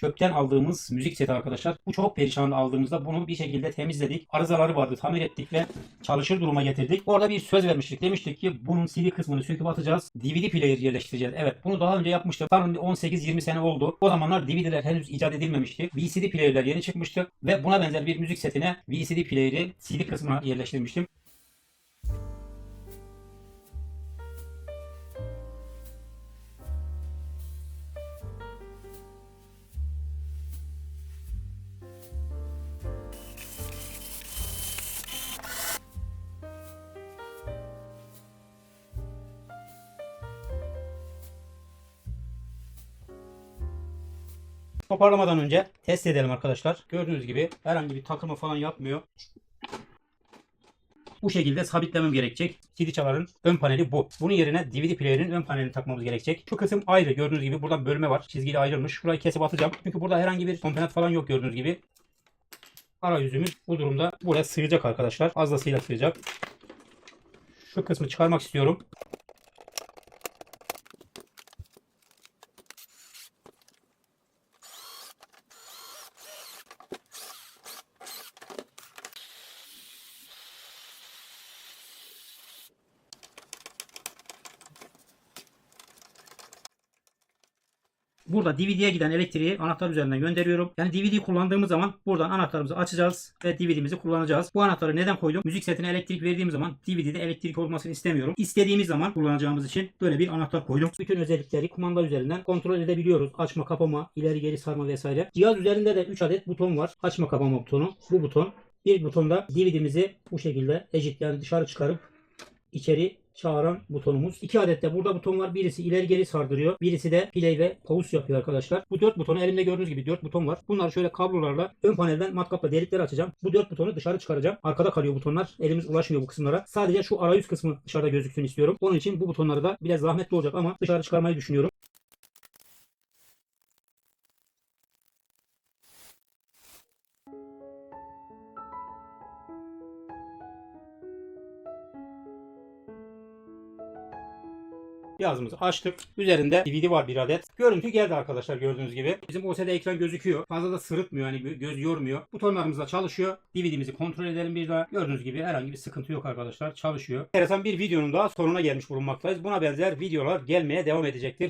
Çöpten aldığımız müzik seti arkadaşlar. Bu çok perişan aldığımızda bunu bir şekilde temizledik. Arızaları vardı tamir ettik ve çalışır duruma getirdik. Orada bir söz vermiştik. Demiştik ki bunun CD kısmını söküp atacağız. DVD player yerleştireceğiz. Evet bunu daha önce yapmıştık. Sanırım bir 18-20 sene oldu. O zamanlar DVD'ler henüz icat edilmemişti. VCD player'ler yeni çıkmıştı ve buna benzer bir müzik setine VCD player'i CD kısmına yerleştirmiştim. Toparlamadan önce test edelim arkadaşlar. Gördüğünüz gibi herhangi bir takılma falan yapmıyor. Bu şekilde sabitlemem gerekecek. CD çaların ön paneli bu. Bunun yerine DVD player'in ön panelini takmamız gerekecek. Şu kısım ayrı. Gördüğünüz gibi burada bölme var. Çizgiyle ayrılmış. Şurayı kesip atacağım. Çünkü burada herhangi bir komponent falan yok gördüğünüz gibi. Arayüzümüz bu durumda. Buraya sığacak arkadaşlar. Fazlasıyla sığacak. Şu kısmı çıkarmak istiyorum. Burada DVD'ye giden elektriği anahtar üzerinden gönderiyorum. Yani DVD kullandığımız zaman buradan anahtarımızı açacağız ve DVD'mizi kullanacağız. Bu anahtarı neden koydum? Müzik setine elektrik verdiğim zaman DVD'de elektrik olmasını istemiyorum. İstediğimiz zaman kullanacağımız için böyle bir anahtar koydum. Bütün özellikleri kumanda üzerinden kontrol edebiliyoruz. Açma, kapama, ileri geri sarma vesaire. Cihaz üzerinde de 3 adet buton var. Açma kapama butonu, bu buton. Bir butonda DVD'mizi bu şekilde ejit yani dışarı çıkarıp içeri çağıran butonumuz. İki adet de burada buton var. Birisi ileri geri sardırıyor. Birisi de play ve pause yapıyor arkadaşlar. Bu dört butonu elimde gördüğünüz gibi dört buton var. Bunları şöyle kablolarla ön panelden matkapla delikleri açacağım. Bu dört butonu dışarı çıkaracağım. Arkada kalıyor butonlar. Elimiz ulaşmıyor bu kısımlara. Sadece şu arayüz kısmı dışarıda gözüksün istiyorum. Onun için bu butonları da biraz zahmetli olacak ama dışarı çıkarmayı düşünüyorum. Cihazımızı açtık. Üzerinde DVD var bir adet. Görüntü geldi arkadaşlar gördüğünüz gibi. Bizim OCD ekran gözüküyor. Fazla da sırıtmıyor yani gö- göz yormuyor. Butonlarımız da çalışıyor. DVD'mizi kontrol edelim bir daha. Gördüğünüz gibi herhangi bir sıkıntı yok arkadaşlar. Çalışıyor. Enteresan bir videonun daha sonuna gelmiş bulunmaktayız. Buna benzer videolar gelmeye devam edecektir.